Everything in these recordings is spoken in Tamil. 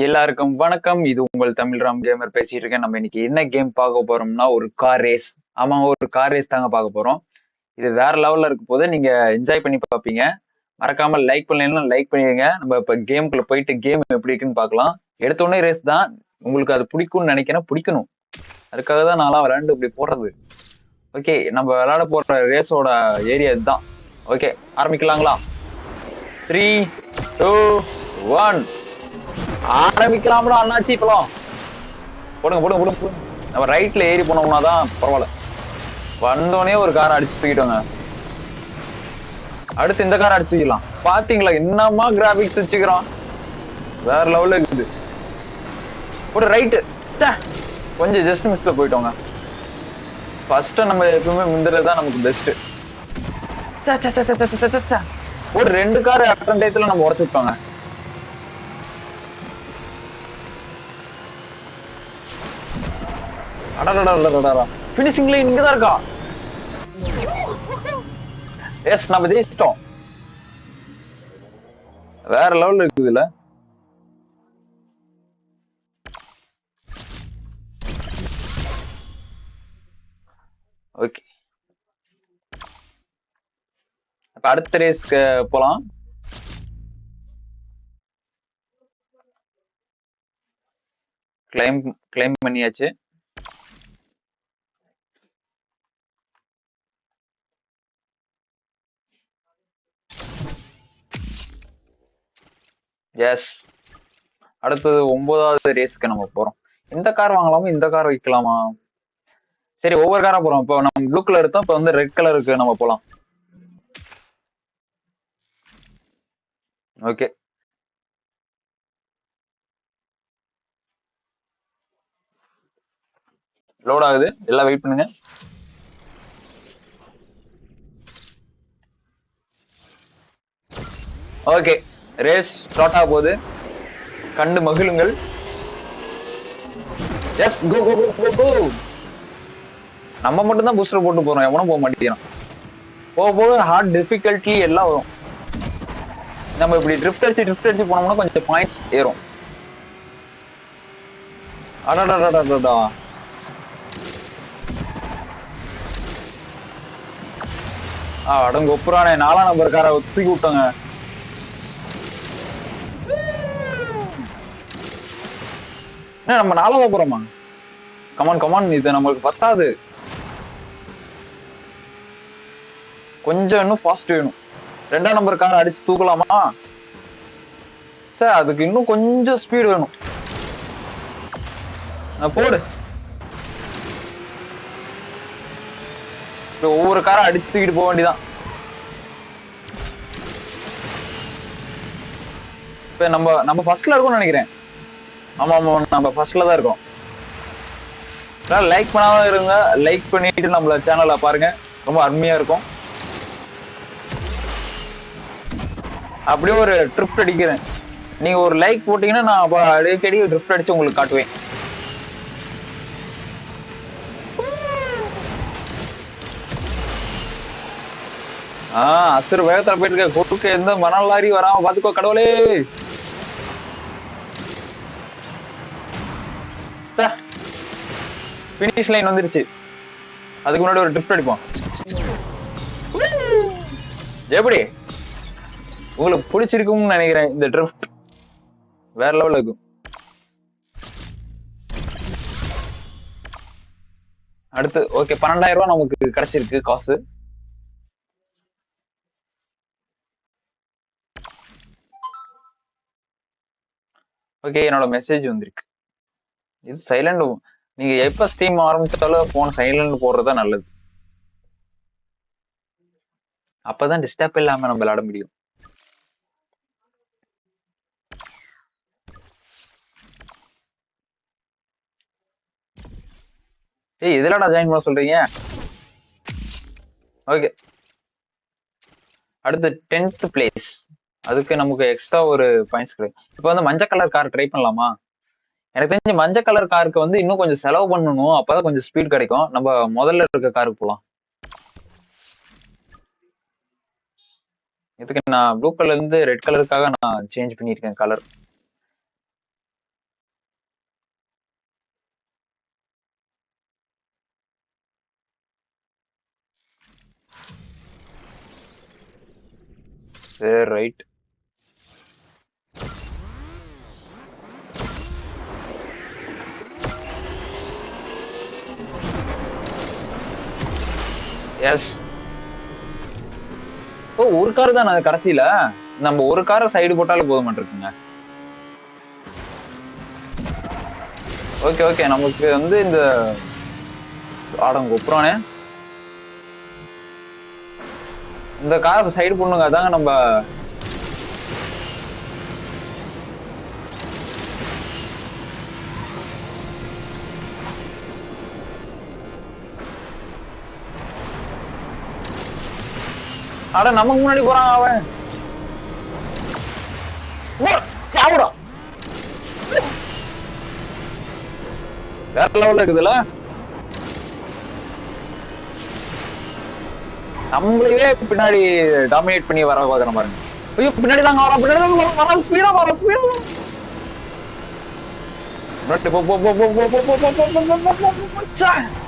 எல்லாருக்கும் வணக்கம். இது உங்கள் தமிழ் ராம் கேமர் பேசிட்டு இருக்கேன். நம்ம இன்னைக்கு என்ன கேம் பார்க்க போறோம்னா ஒரு கார் ரேஸ் ஆமா ஒரு கார் ரேஸ் தாங்க பார்க்க போறோம். இது வேற லெவல்ல இருக்கும் போது நீங்க என்ஜாய் பண்ணி பார்ப்பீங்க. மறக்காம லைக் பண்ணலாம் லைக் பண்ணிடுங்க. நம்ம இப்ப கேமுக்குள்ள போயிட்டு கேம் எப்படி இருக்குன்னு பார்க்கலாம். எடுத்தோடனே ரேஸ் தான். உங்களுக்கு அது பிடிக்கும்னு நினைக்கிறேன். பிடிக்கணும். அதுக்காக தான் நான்லாம் விளையாண்டு இப்படி போடுறது ஓகே நம்ம விளையாட போற ரேஸோட ஏரியா இதுதான். ஓகே ஆரம்பிக்கலாங்களா? த்ரீ டூ ஒன் ஆரம்பிக்கலாம்டா அண்ணாச்சி இப்பலாம் போடுங்க போடுங்க போடுங்க போடுங்க. நம்ம ரைட்ல ஏறி போனோம்னா தான் பரவாயில்ல. வந்தோடனே ஒரு காரை அடிச்சு தூக்கிட்டோங்க அடுத்து இந்த காரை அடிச்சு தூக்கிடலாம். பாத்தீங்களா என்னமா கிராபிக்ஸ் வச்சுக்கிறோம் வேற லெவல்ல இருக்குது. ஒரு ரைட்டு கொஞ்சம் ஜஸ்ட் மிஸ்ல போயிட்டோங்க. ஃபர்ஸ்ட் நம்ம எப்பவுமே முந்துறது தான் நமக்கு பெஸ்ட் ஒரு ரெண்டு கார் அட்டன் டயத்துல நம்ம உடச்சுட்டோங்க அடடடடடடடா ஃபினிஷிங் லைன் இங்க தான் இருக்கா? எஸ் நம்ம ஜெயிச்சிட்டோம். வேற லெவல்ல இருக்குது இல்ல? ஓகே அப்ப அடுத்த ரேஸ்க்கு போலாம். கிளைம் கிளைம் பண்ணியாச்சு. எஸ் அடுத்தது ஒன்பதாவது ரேஸ்க்கு நம்ம போறோம். இந்த கார் வாங்கலாமா? இந்த கார் வைக்கலாமா? சரி ஒவ்வொரு காரா போறோம். இப்போ நம்ம ப்ளூ கலர் எடுத்தோம். இப்போ வந்து ரெட் கலருக்கு நம்ம போலாம். ஓகே லோட் ஆகுது. எல்லாம் வெயிட் பண்ணுங்க. ஓகே ரேஸ் ஸ்டார்ட் ஆக போகுது கண்டு மகிழுங்கள். எஸ் கோ கோ கோ கோ நம்ம மட்டும் தான் பூஸ்டர் போட்டு போறோம். எவனும் போக மாட்டேங்கிறான். போக போக ஹார்ட் டிஃபிகல்ட்டி எல்லாம் வரும். நம்ம இப்படி ட்ரிஃப்ட் அடிச்சு ட்ரிஃப்ட் அடிச்சு போனோம்னா கொஞ்சம் பாயிண்ட்ஸ் ஏறும். அடடடடடடா. ஆ அடங்க ஒப்புறானே நாலாம் நம்பர் காரை தூக்கி விட்டோங்க. என்ன நம்ம நாலாவதா போறோமா? கமான் கமான் இது நம்மளுக்கு பத்தாது. கொஞ்சம் இன்னும் ஃபாஸ்ட் வேணும். ரெண்டாம் நம்பர் கார் அடிச்சு தூக்கலாமா? சார் அதுக்கு இன்னும் கொஞ்சம் ஸ்பீடு வேணும். போடு. இப்ப ஒவ்வொரு காரை அடிச்சு தூக்கிட்டு போக வேண்டியதான் இப்ப நம்ம நம்ம ஃபர்ஸ்ட்ல இருக்கும்னு நினைக்கிறேன். ஆமா ஆமா நம்ம ஃபர்ஸ்ட்ல தான் இருக்கோம். லைக் பண்ணாம இருங்க. லைக் பண்ணிட்டு நம்மள சேனலை பாருங்க. ரொம்ப அருமையா இருக்கும். அப்படியே ஒரு ட்ரிப் அடிக்கிறேன் நீங்க ஒரு லைக் போட்டீங்கன்னா நான் அடிக்கடி ட்ரிப் அடிச்சு உங்களுக்கு காட்டுவேன். ஆஹ் அசுர வேகத்துல போயிட்டு இருக்க. கொடுக்க எந்த மணல் லாரி வராம பாத்துக்கோ கடவுளே. பினிஷ் லைன் வந்துருச்சு. அதுக்கு முன்னாடி ஒரு ட்ரிப் அடிப்போம். எப்படி? உங்களுக்கு பிடிச்சிருக்கும்னு நினைக்கிறேன் இந்த ட்ரிஃப்ட் வேற லெவல்ல இருக்கும். அடுத்து ஓகே பன்னெண்டாயிரம் ரூபாய் நமக்கு கிடைச்சிருக்கு காசு. ஓகே என்னோட மெசேஜ் வந்திருக்கு. இது சைலண்ட் நீங்க எப்ப ஸ்டீம் ஆரம்பிச்சாலும் போன் சைலண்ட் போடுறதா நல்லது. அப்பதான் டிஸ்டர்ப் இல்லாம நம்ம விளையாட முடியும். ஏய் இதுலடா ஜாயின் பண்ண சொல்றீங்க? ஓகே அடுத்து டென்த் பிளேஸ் அதுக்கு நமக்கு எக்ஸ்ட்ரா ஒரு பாயிண்ட்ஸ் கிடைக்கும் இப்போ வந்து மஞ்சள் கலர் கார் ட்ரை பண்ணலாமா? எனக்கு தெரிஞ்சு மஞ்சள் கலர் காருக்கு வந்து இன்னும் கொஞ்சம் செலவு பண்ணணும். அப்பதான் கொஞ்சம் ஸ்பீட் கிடைக்கும். நம்ம முதல்ல இருக்க காருக்கு போகலாம் இதுக்கு நான் ப்ளூ கலர்ல இருந்து ரெட் கலருக்காக நான் சேஞ்ச் பண்ணியிருக்கேன் கலர் சரி ரைட் எஸ் ஓ ஒரு கார் தான் அது கடைசியில? நம்ம ஒரு காரை சைடு போட்டாலும் போத மாட்டிருக்குங்க ஓகே ஓகே நமக்கு வந்து இந்த ஆடம் கொப்புறானே இந்த கார் சைடு பண்ணுங்க அதாங்க நம்ம அட நமக்கு முன்னாடி போறான் அவன் வேற லெவல்ல இருக்குதுல்ல நம்மளையே பின்னாடி டாமினேட் பண்ணி வர பாக்குற பாருங்க ஐயோ பின்னாடி தாங்க வரோம் பின்னாடி தாங்க வரோம் ஸ்பீடா வரோம் ஸ்பீடா வரோம் போ போ போ போ போ போ போ போ போ போ போ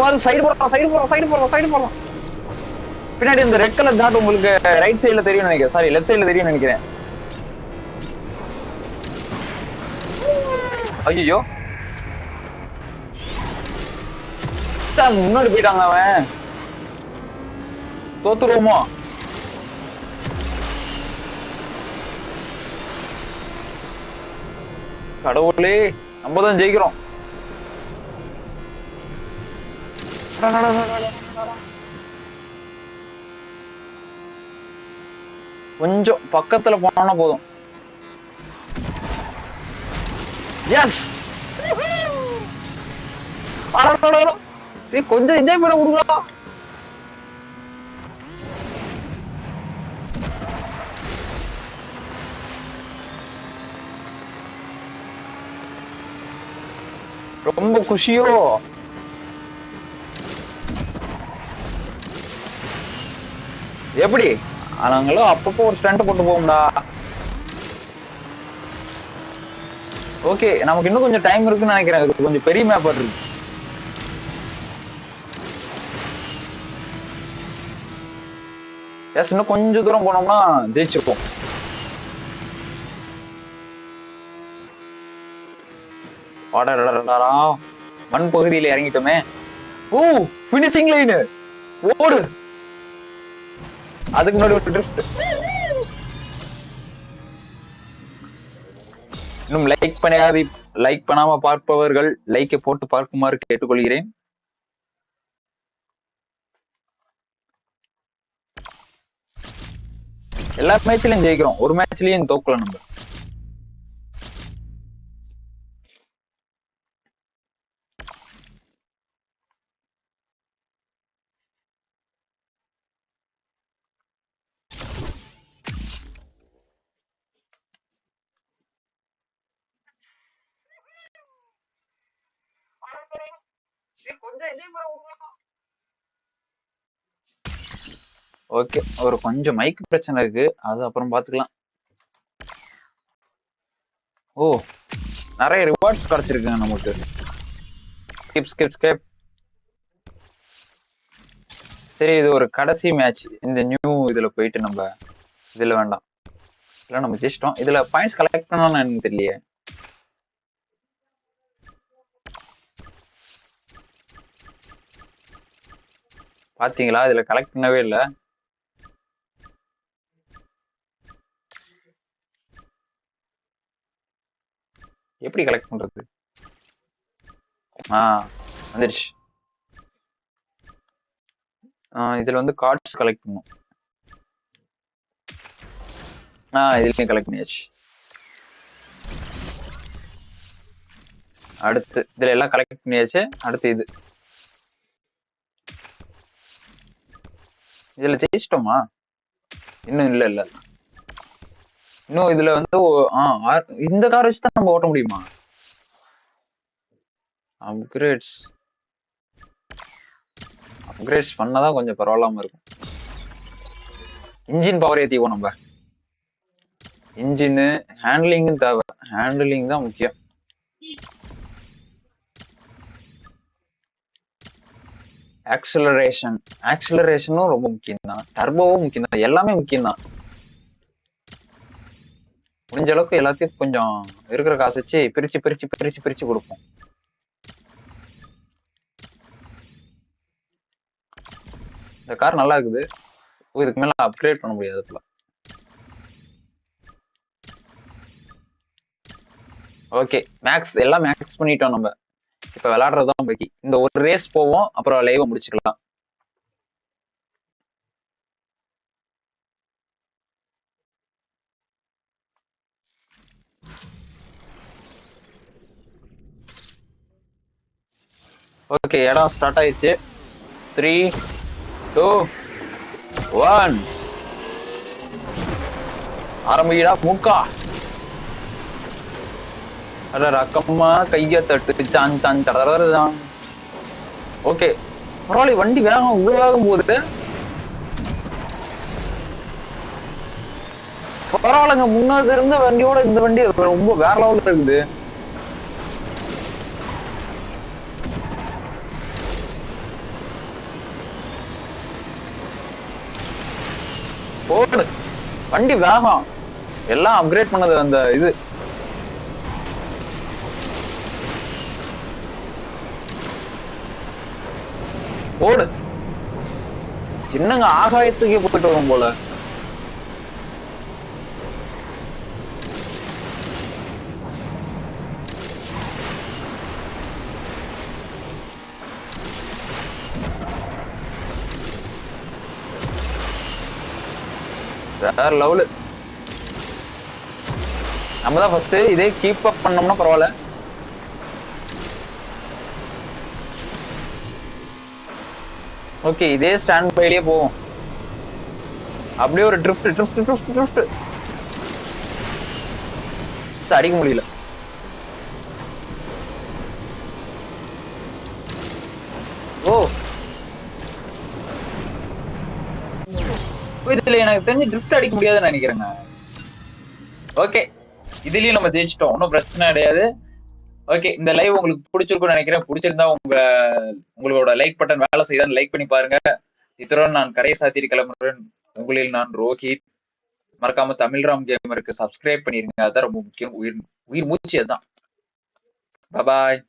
போ சைடு போறோம் சைடு போறோம் சைடு போறோம் சைடு போறோம் பின்னாடி இந்த ரெட் கலர் டாட் உங்களுக்கு ரைட் சைடுல தெரியும் நினைக்கிறேன். சாரி லெஃப்ட் சைடுல தெரியும் நினைக்கிறேன். ஐயோ முன்னாடி போயிட்டாங்க அவன்? தோத்துருவோமோ? கடவுளே நம்ம தான் ஜெயிக்கிறோம். கொஞ்சம் பக்கத்துல போனா போதும். எஸ் கொஞ்சம் என்ஜாய் பண்ண கொடுங்களா ரொம்ப குஷியோ. எப்படி? நாங்களும் அப்பப்போ ஒரு ஸ்டண்ட் போட்டு போகும்டா ஓகே நமக்கு இன்னும் கொஞ்சம் டைம் இருக்குன்னு நினைக்கிறேன். கொஞ்சம் பெரிய மேப் இருக்கு. எஸ் இன்னும் கொஞ்சம் தூரம் போனோம்னா ஜெயிச்சிருப்போம். அடடடடடா. மண் பகுதியில இறங்கிட்டோமே. ஓ பினிஷிங் லைன் ஓடு. அதுக்கு முன்னாடி ஒரு ட்ரிஃப்ட் இன்னும் லைக் பண்ணாத. லைக் பண்ணாம பார்ப்பவர்கள் லைக்கை போட்டு பார்க்குமாறு கேட்டுக்கொள்கிறேன். எல்லா மேட்ச்லயும் ஜெயிக்கிறோம். ஒரு மேட்ச்லயும் தோக்கல நம்ம. ஓகே ஒரு கொஞ்சம் மைக் பிரச்சனை இருக்கு. அது அப்புறம் பாத்துக்கலாம். ஓ நிறைய ரிவார்ட்ஸ் கிடைச்சிருக்குங்க நமக்கு. ஸ்கிப் ஸ்கிப் ஸ்கிப் சரி இது ஒரு கடைசி மேட்ச் இந்த நியூ இதுல போயிட்டு நம்ம இதுல வேண்டாம். இல்லை நம்ம ஜெயிச்சிட்டோம். இதுல பாயிண்ட்ஸ் கலெக்ட் பண்ணணும்னு எனக்கு தெரியலையே. பாத்தீங்களா? இதுல கலெக்ட் பண்ணவே இல்ல. எப்படி கலெக்ட் பண்றது? ஆ வந்துருச்சு. ஆஹ் இதுல வந்து கார்ட்ஸ் கலெக்ட் பண்ணும் ஆ இதுலயும் கலெக்ட் பண்ணியாச்சு. அடுத்து இதுல எல்லாம் கலெக்ட் பண்ணியாச்சு. அடுத்து இது. இதுல ஜெயிச்சிட்டோமா? இன்னும் இல்ல இல்ல. இன்னும் இதுல வந்து இந்த கார் வச்சு தான் நம்ம ஓட்ட முடியுமா? அப்கிரேட்ஸ் அப்கிரேட்ஸ் பண்ணாதான் கொஞ்சம் பரவாயில்லாம இருக்கும். இன்ஜின் பவர் ஏத்திக்குவோம் நம்ம. இன்ஜின் ஹேண்ட்லிங்கும் தேவை. ஹேண்ட்லிங் தான் முக்கியம். ஆக்சலரேஷன் ஆக்சலரேஷனும் ரொம்ப முக்கியம் தான் டர்போவும் முக்கியம் தான் எல்லாமே முக்கியம் தான் முடிஞ்ச அளவுக்கு எல்லாத்தையும் கொஞ்சம் இருக்கிற காசு வச்சு பிரிச்சு பிரிச்சு பிரிச்சு பிரிச்சு கொடுப்போம். இந்த கார் நல்லா இருக்குது. இதுக்கு மேல அப்கிரேட் பண்ண முடியாது அதுல. ஓகே மேக்ஸ் எல்லாம் மேக்ஸ் பண்ணிட்டோம் நம்ம. இப்ப விளையாடுறதுதான் பாக்கி. இந்த ஒரு ரேஸ் போவோம் அப்புறம் லைவ் முடிச்சுக்கலாம். ஓகே இடம் ஸ்டார்ட் ஆயிடுச்சு. த்ரீ டூ ஒன் ஆரம்பிக்கடா மூக்கா. அட ரக்கமா கைய தட்டு சான் சான் தடதான் ஓகே பரவாயில்ல வண்டி வேகம் இவ்வளவு வேகம் போகுது பரவாயில்லங்க முன்னாடி இருந்த வண்டியோட இந்த வண்டி ரொம்ப வேற லெவல்ல இருக்குது. போடு. வண்டி வேகம். எல்லாம் அப்கிரேட் பண்ணது அந்த இது. ஓடு என்னங்க ஆகாயத்துக்கே போயிட்டு வரும் போல? வேற லெவலு நம்ம தான் ஃபர்ஸ்ட் இதே கீப் அப் பண்ணோம்னா பரவாயில்ல. ஓகே இதே ஸ்டாண்ட் பைலயே போவோம். அப்படியே ஒரு ட்ரிஃப்ட் ட்ரிஃப்ட் ட்ரிஃப்ட் ட்ரிஃப்ட் அடிக்க முடியல. ஓ. இதுல எனக்கு தெரிஞ்சு ட்ரிஃப்ட் அடிக்க முடியாதுன்னு நினைக்கிறேங்க. ஓகே இதுலயும் நம்ம ஜெயிச்சிட்டோம். ஒன்றும் பிரச்சனை கிடையாது. ஓகே இந்த லைவ் உங்களுக்கு பிடிச்சிருக்கும்னு நினைக்கிறேன். பிடிச்சிருந்தா உங்க உங்களோட லைக் பட்டன் வேலை செய்தான் லைக் பண்ணி பாருங்க. இத்துடன் நான் கடை சாத்திரி கிளம்புறேன். உங்களில் நான் ரோஹித். மறக்காம தமிழ்ராம் கேமருக்கு சப்ஸ்கிரைப் பண்ணிருங்க. அதான் ரொம்ப முக்கியம். உயிர் உயிர் மூச்சு அதுதான். பாய்